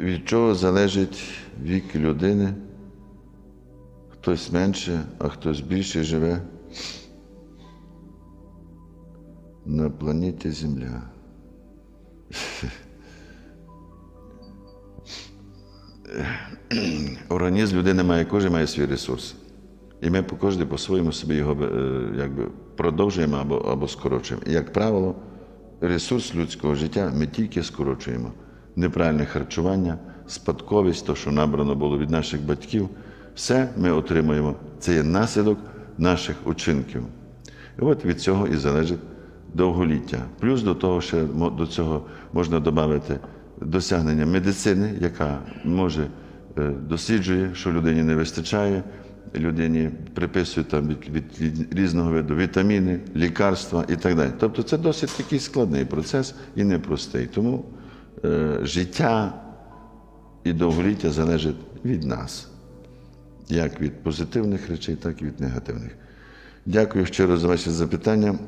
від чого залежить вік людини? Хтось менше, а хтось більше живе на планеті Земля. Організм людини має, кожен має свій ресурс. І ми по- кожен по-своєму собі його е, якби, продовжуємо або, або скорочуємо. І, як правило, ресурс людського життя ми тільки скорочуємо. Неправильне харчування, спадковість, то, що набрано було від наших батьків, все ми отримуємо. Це є наслідок наших учинків. І от від цього і залежить довголіття. Плюс до того, ще до цього можна додати досягнення медицини, яка може е, досліджує, що людині не вистачає. Людині приписують там від, від, різного виду вітаміни, лікарства і так далі. Тобто це досить такий складний процес і непростий. Тому життя і довголіття залежить від нас, як від позитивних речей, так і від негативних. Дякую щиро за ваші запитання.